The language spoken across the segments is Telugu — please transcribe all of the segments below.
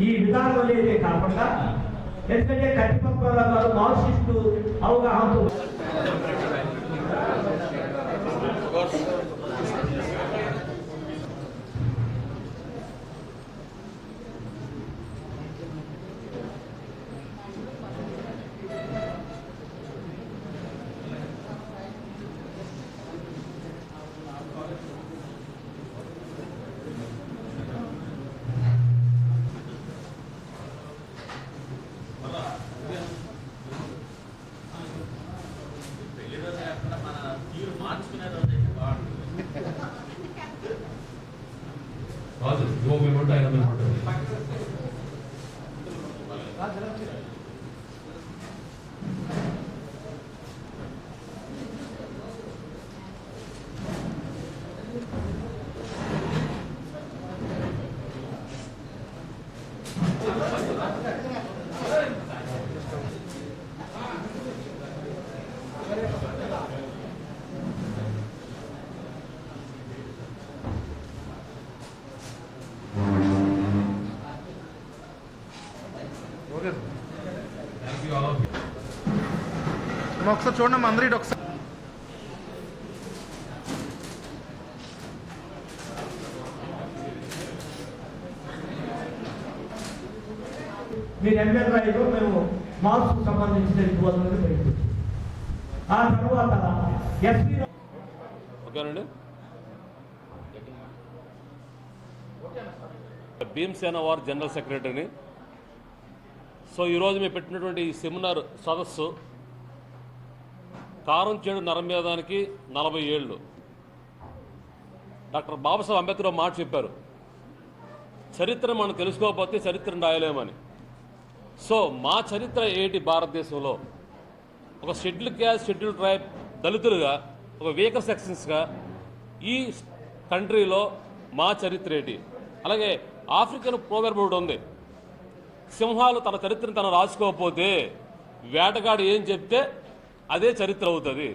ఈ విధానంలో అనేది కాకుండా ఎందుకంటే కట్టిపక్కల గారు మార్క్సిస్టు అవగాహనతో కాదు ఇవ్వ మేము ఉంటాయి ఒకసారి చూడండి అందరి ఒకసారి. మీరు ఎమ్మెల్యే రైలు మేము మార్క్స్ సంబంధించిన ఇవ్వాలని బయటకు ఆ తర్వాత ఎస్పీ ఓకేనండి. భీమసేన వార్ జనరల్ సెక్రటరీని. సో ఈరోజు మేము పెట్టినటువంటి ఈ సెమినార్ సదస్సు కారం చేడు నరమేదానికి నలభై ఏళ్ళు. డాక్టర్ బాబాసాహెబ్ అంబేద్కర్ మాట చెప్పారు. చరిత్ర మనం తెలుసుకోకపోతే చరిత్రను రాయలేమని. సో మా చరిత్ర ఏంటి భారతదేశంలో? ఒక షెడ్యూల్ క్యాస్ట్ షెడ్యూల్ ట్రైబ్ దళితులుగా ఒక వీకర్ సెక్షన్స్గా ఈ కంట్రీలో మా చరిత్ర ఏంటి? అలాగే ఆఫ్రికన్ ప్రోవెర్బ్ ఒకటి ఉంది. సింహాలు తన చరిత్రను తను రాసుకోకపోతే వేటగాడు ఏం చెప్తే అదే చరిత్ర అవుతుంది.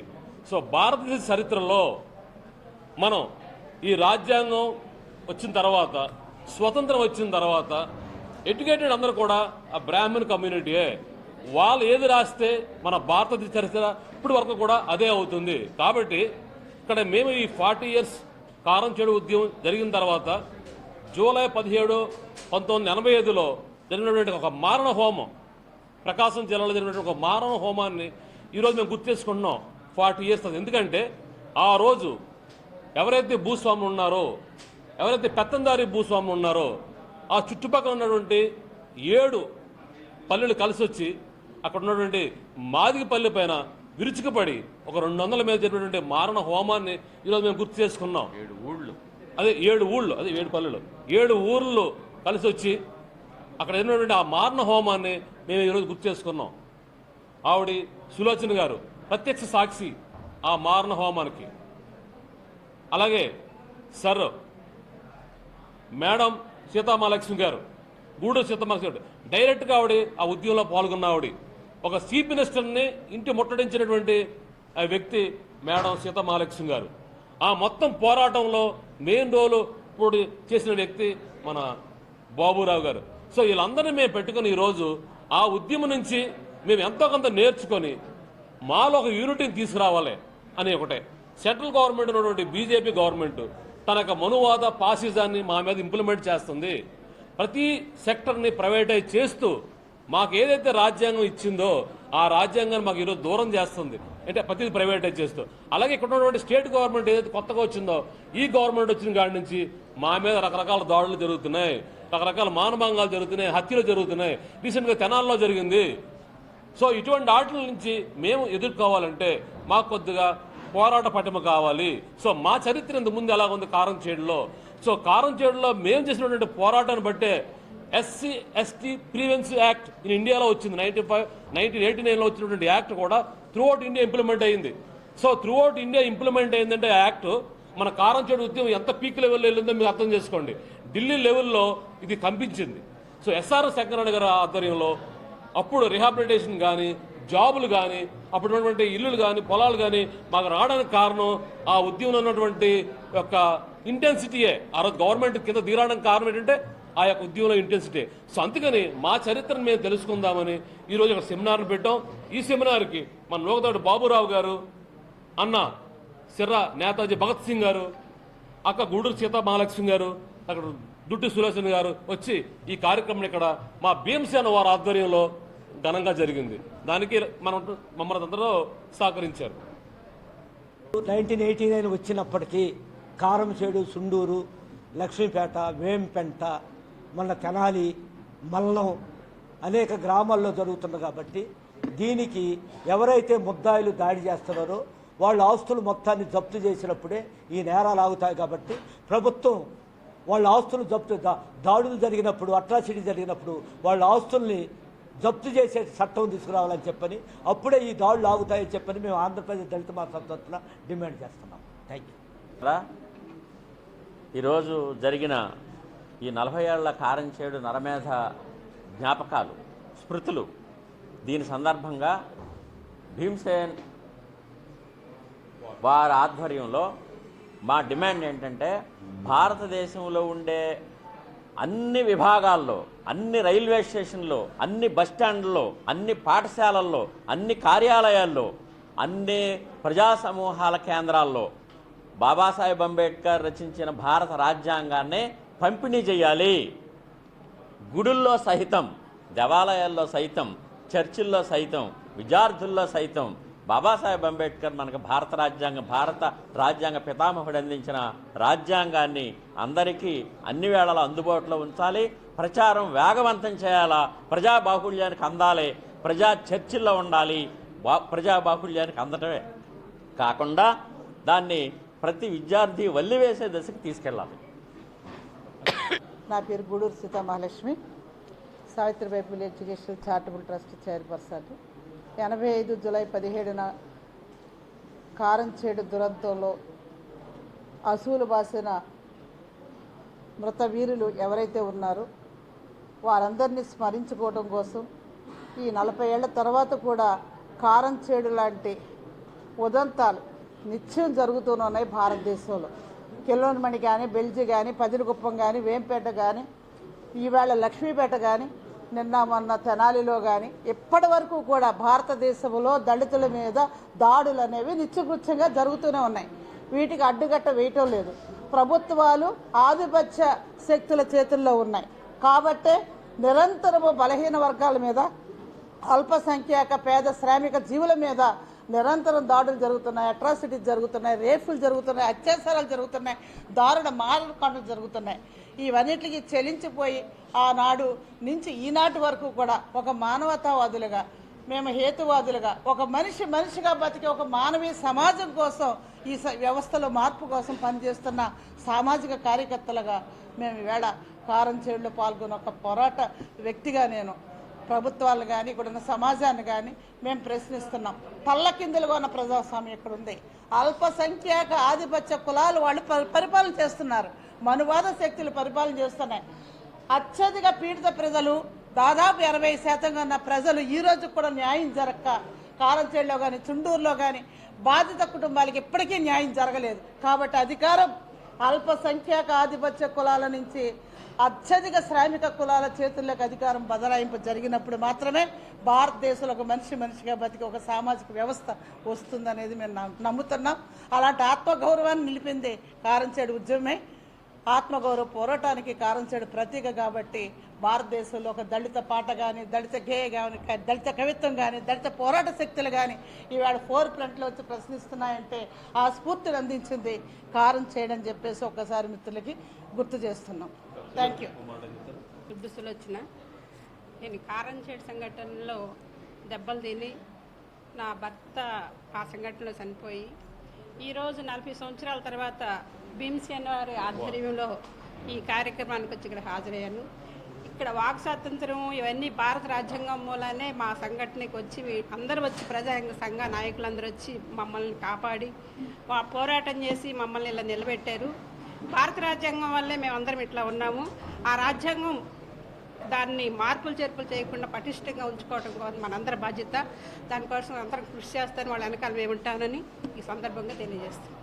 సో భారతదేశ చరిత్రలో మనం ఈ రాజ్యాంగం వచ్చిన తర్వాత స్వతంత్రం వచ్చిన తర్వాత ఎడ్యుకేటెడ్ అందరూ కూడా ఆ బ్రాహ్మణ్ కమ్యూనిటీయే. వాళ్ళు ఏది రాస్తే మన భారతదేశ చరిత్ర ఇప్పటి వరకు కూడా అదే అవుతుంది. కాబట్టి ఇక్కడ మేము ఈ ఫార్టీ ఇయర్స్ కారం చెడు ఉద్యమం జరిగిన తర్వాత జూలై పదిహేడు పంతొమ్మిది ఎనభై ఐదులో జరిగినటువంటి ఒక మారణ హోమం ప్రకాశం జిల్లాలో జరిగినటువంటి ఒక మారణ హోమాన్ని ఈరోజు మేము గుర్తు చేసుకుంటున్నాం ఫార్టీ ఇయర్స్ అది ఎందుకంటే ఆ రోజు ఎవరైతే భూస్వాములు ఉన్నారో ఎవరైతే పెత్తందారి భూస్వాములు ఉన్నారో ఆ చుట్టుపక్కల ఉన్నటువంటి ఏడు పల్లెలు కలిసి వచ్చి అక్కడ ఉన్నటువంటి మాదిగ పల్లె పైన విరుచుకుపడి ఒక రెండు వందల మీద జరిగినటువంటి మారణ హోమాన్ని ఈరోజు మేము గుర్తు చేసుకున్నాం ఏడు ఊళ్ళు. అదే ఏడు ఊళ్ళు అదే ఏడు పల్లెలు. ఏడు ఊర్లు కలిసి వచ్చి అక్కడ జరిగినటువంటి ఆ మారణ హోమాన్ని మేము ఈరోజు గుర్తు చేసుకున్నాం ఆవిడ సులోచన గారు ప్రత్యక్ష సాక్షి ఆ మారణ హోమానికి. అలాగే సర్ మేడం సీతామహాలక్ష్మి గారు గూడూరు సీతామహాలక్ష్మి గారు డైరెక్ట్గా ఆవిడ ఆ ఉద్యమంలో పాల్గొన్న ఆవిడ. ఒక చీఫ్ మినిస్టర్ని ఇంటి ముట్టడించినటువంటి ఆ వ్యక్తి మేడం సీతామహాలక్ష్మి గారు. ఆ మొత్తం పోరాటంలో మెయిన్ రోల్ ఇప్పుడు చేసిన వ్యక్తి మన బాబురావు గారు. సో వీళ్ళందరినీ మేము పెట్టుకుని ఈరోజు ఆ ఉద్యమం నుంచి మేము ఎంతో కొంత నేర్చుకొని మాలో ఒక యూనిటీని తీసుకురావాలి అని ఒకటే. సెంట్రల్ గవర్నమెంట్ ఉన్నటువంటి బీజేపీ గవర్నమెంట్ తన యొక్క మనువాద పాసిజాన్ని మా మీద ఇంప్లిమెంట్ చేస్తుంది. ప్రతి సెక్టర్ని ప్రైవేటైజ్ చేస్తూ మాకు ఏదైతే రాజ్యాంగం ఇచ్చిందో ఆ రాజ్యాంగాన్ని మాకు ఈరోజు దూరం చేస్తుంది. అంటే ప్రతిదీ ప్రైవేటైజ్ చేస్తూ. అలాగే ఇక్కడ ఉన్నటువంటి స్టేట్ గవర్నమెంట్ ఏదైతే కొత్తగా వచ్చిందో ఈ గవర్నమెంట్ వచ్చిన కాడి నుంచి మా మీద రకరకాల దాడులు జరుగుతున్నాయి. రకరకాల మానభంగాలు జరుగుతున్నాయి. హత్యలు జరుగుతున్నాయి. రీసెంట్గా తెనాల్లో జరిగింది. సో ఇటువంటి ఆటల నుంచి మేము ఎదుర్కోవాలంటే మాకు కొద్దిగా పోరాట పటిమ కావాలి. సో మా చరిత్ర ఇంతకుముందు ముందు ఎలా ఉంది కారం చేడులో? సో కారం చేడులో మేము చేసినటువంటి పోరాటాన్ని బట్టే SC ST preventive act in ఇండియాలో వచ్చింది. నైన్టీ ఫైవ్ నైన్టీన్ ఎయిటీ నైన్లో వచ్చినటువంటి యాక్ట్ కూడా త్రూఅవుట్ ఇండియా ఇంప్లిమెంట్ అయింది. సో త్రూఅవుట్ ఇండియా ఇంప్లిమెంట్ అయిందంటే యాక్ట్ మన కారం చేడు ఉద్యమం ఎంత పీక్ లెవెల్లో వెళ్ళిందో మీరు అర్థం చేసుకోండి. ఢిల్లీ లెవెల్లో ఇది కంపించింది. సో ఎస్ఆర్ శంకరణ గారి ఆధ్వర్యంలో అప్పుడు రిహాబిలిటేషన్ కానీ జాబులు కానీ అప్పుడు ఉన్నటువంటి ఇల్లులు కానీ పొలాలు కానీ మాకు రావడానికి కారణం ఆ ఉద్యమంలో ఉన్నటువంటి యొక్క ఇంటెన్సిటీయే ఆ రోజు గవర్నమెంట్ కింద దిగడానికి కారణం ఏంటంటే ఆ యొక్క ఉద్యమంలో ఇంటెన్సిటీ సో అందుకని మా చరిత్రను మేము తెలుసుకుందామని ఈరోజు ఒక సెమినార్ను పెట్టాం. ఈ సెమినార్కి మన లోకతోటి బాబురావు గారు అన్న సిర్రా నేతాజీ భగత్ సింగ్ గారు అక్క గూడూరు సీతా మహాలక్ష్మి గారు అక్కడ దుట్టి సులోచన గారు వచ్చి ఈ కార్యక్రమం ఇక్కడ మా భీమసేన వారి ఆధ్వర్యంలో ఘనంగా జరిగింది. దానికి మనం మమ్మల్ని అందరూ సహకరించారు. నైన్టీన్ ఎయిటీ నైన్ వచ్చినప్పటికీ కారంచేడు సుండూరు లక్ష్మీపేట వేంపెంట మన తెనాలి మల్లం అనేక గ్రామాల్లో జరుగుతుంది కాబట్టి దీనికి ఎవరైతే ముద్దాయిలు దాడి చేస్తున్నారో వాళ్ళ ఆస్తులు మొత్తాన్ని జప్తు చేసినప్పుడే ఈ నేరాలు ఆగుతాయి కాబట్టి ప్రభుత్వం వాళ్ళ ఆస్తులు జప్తు దాడులు జరిగినప్పుడు అట్రాసిటీ జరిగినప్పుడు వాళ్ళ ఆస్తుల్ని జప్తు చేసే చట్టం తీసుకురావాలని చెప్పని అప్పుడే ఈ దాడులు ఆగుతాయని చెప్పని మేము ఆంధ్రప్రదేశ్ దళిత మాసం డిమాండ్ చేస్తున్నాం. థ్యాంక్ యూ ఈరోజు జరిగిన ఈ నలభై ఏళ్ళ కారంచేడు నరమేధ జ్ఞాపకాలు స్మృతులు దీని సందర్భంగా భీమ్సేన్ వారి ఆధ్వర్యంలో మా డిమాండ్ ఏంటంటే భారతదేశంలో ఉండే అన్ని విభాగాల్లో అన్ని రైల్వే స్టేషన్లో అన్ని బస్ అన్ని పాఠశాలల్లో అన్ని కార్యాలయాల్లో అన్ని ప్రజా సమూహాల కేంద్రాల్లో బాబాసాహెబ్ అంబేద్కర్ రచించిన భారత రాజ్యాంగాన్ని పంపిణీ చేయాలి. గుడుల్లో సహితం దేవాలయాల్లో సైతం చర్చిల్లో సైతం విద్యార్థుల్లో సైతం బాబాసాహెబ్ అంబేద్కర్ మనకు భారత రాజ్యాంగం భారత రాజ్యాంగ పితామహుడు అందించిన రాజ్యాంగాన్ని అందరికీ అన్ని వేళలా అందుబాటులో ఉంచాలి. ప్రచారం వేగవంతం చేయాలా? ప్రజా బాహుళ్యానికి అందాలి. ప్రజా చర్చిల్లో ఉండాలి. బా ప్రజా బాహుళ్యానికి అందటమే. కాకుండా దాన్ని ప్రతి విద్యార్థి వల్లివేసే దశకు తీసుకెళ్ళాలి. నా పేరు Guduru Seethamahalakshmi. Savitribai Phule educational charitable trust chairperson. ఎనభై ఐదు జులై పదిహేడున కారంచేడు దురంతంలో అసూలు బాసిన మృత వీరులు ఎవరైతే ఉన్నారో వారందరినీ స్మరించుకోవడం కోసం ఈ నలభై ఏళ్ళ తర్వాత కూడా కారంచేడు లాంటి ఉదంతాలు నిత్యం జరుగుతూనే ఉన్నాయి భారతదేశంలో. కిలోన్మణి కానీ బెల్జి కానీ పదిరిగుప్పం కానీ వేంపేట కానీ ఈవేళ లక్ష్మీపేట కానీ నిన్న మొన్న తెనాలిలో కానీ ఇప్పటి వరకు కూడా భారతదేశంలో దళితుల మీద దాడులు అనేవి నిత్యకృత్యంగా జరుగుతూనే ఉన్నాయి. వీటికి అడ్డుగట్ట వేయటం లేదు. ప్రభుత్వాలు ఆధిపత్య శక్తుల చేతుల్లో ఉన్నాయి. కాబట్టే నిరంతరము బలహీన వర్గాల మీద అల్పసంఖ్యాక పేద శ్రామిక జీవుల మీద నిరంతరం దాడులు జరుగుతున్నాయి అట్రాసిటీస్ జరుగుతున్నాయి రేపులు జరుగుతున్నాయి అత్యాచారాలు జరుగుతున్నాయి దారుణ మారణకాండలు జరుగుతున్నాయి. ఇవన్నిటికి చెలించిపోయి ఆనాడు నుంచి ఈనాటి వరకు కూడా ఒక మానవతావాదులుగా మేము హేతువాదులుగా ఒక మనిషి మనిషిగా బతికే ఒక మానవీయ సమాజం కోసం ఈ స- వ్యవస్థలో మార్పు కోసం పనిచేస్తున్న సామాజిక కార్యకర్తలుగా మేము ఈవేళ కారం చేడులో పాల్గొన్న ఒక పోరాట వ్యక్తిగా నేను ప్రభుత్వాలు కానీ ఇక్కడ ఉన్న సమాజాన్ని కానీ మేము ప్రశ్నిస్తున్నాం. పళ్ళ కిందలుగా ఉన్న ప్రజాస్వామ్యం ఇక్కడ ఉంది అల్పసంఖ్యాక ఆధిపత్య కులాలు వాళ్ళు పరి- పరిపాలన చేస్తున్నారు. మనువాద శక్తులు పరిపాలన చేస్తున్నాయి. అత్యధిక పీడిత ప్రజలు దాదాపు ఇరవై శాతంగా ఉన్న ప్రజలు ఈ రోజు కూడా న్యాయం జరగక కారంచేడులో కానీ చుండూరులో కానీ బాధిత కుటుంబాలకి ఇప్పటికీ న్యాయం జరగలేదు. కాబట్టి అధికారం అల్పసంఖ్యాక ఆధిపత్య కులాల నుంచి అత్యధిక శ్రామిక కులాల చేతుల్లోకి అధికారం బదలాయింపు జరిగినప్పుడు మాత్రమే భారతదేశంలో ఒక మనిషి మనిషిగా బతికి ఒక సామాజిక వ్యవస్థ వస్తుందనేది మేము నమ్- నమ్ముతున్నాం. అలాంటి ఆత్మగౌరవాన్ని నిలిపింది కారంచేడు ఉద్యమమే ఆత్మగౌరవ పోరాటానికి కారంచేడు ప్రతీక కాబట్టి భారతదేశంలో ఒక దళిత పాట కానీ దళిత గేయ కానీ దళిత కవిత్వం కానీ దళిత పోరాట శక్తులు కానీ ఈవేళ ఫోర్ ఫ్రంట్లో వచ్చి ప్రశ్నిస్తున్నాయంటే ఆ స్ఫూర్తిని అందించింది కారం చేయడం చెప్పేసి ఒక్కసారి మిత్రులకి గుర్తు చేస్తున్నాం. థ్యాంక్ యూ దుడ్డు సులోచన నేను కారంచేడు సంఘటనలో దెబ్బలు తిని నా భర్త ఆ సంఘటనలో చనిపోయి ఈరోజు నలభై సంవత్సరాల తర్వాత భీమసేన వారి ఆధ్వర్యంలో ఈ కార్యక్రమానికి వచ్చి ఇక్కడ హాజరయ్యాను. ఇక్కడ వాక్ స్వాతంత్రం ఇవన్నీ భారత రాజ్యాంగం మూలనే మా సంఘటనకి వచ్చి అందరూ వచ్చి ప్రజా సంఘ నాయకులందరూ వచ్చి మమ్మల్ని కాపాడి పోరాటం చేసి మమ్మల్ని ఇలా నిలబెట్టారు. భారత రాజ్యాంగం వల్లే మేమందరం ఇట్లా ఉన్నాము. ఆ రాజ్యాంగం దాన్ని మార్పులు చేర్పులు చేయకుండా పటిష్టంగా ఉంచుకోవడం కోసం మనందరి బాధ్యత. దానికోసం అందరం కృషి చేస్తాను వాళ్ళ వెనకాల మేము ఉంటానని ఈ సందర్భంగా తెలియజేస్తాను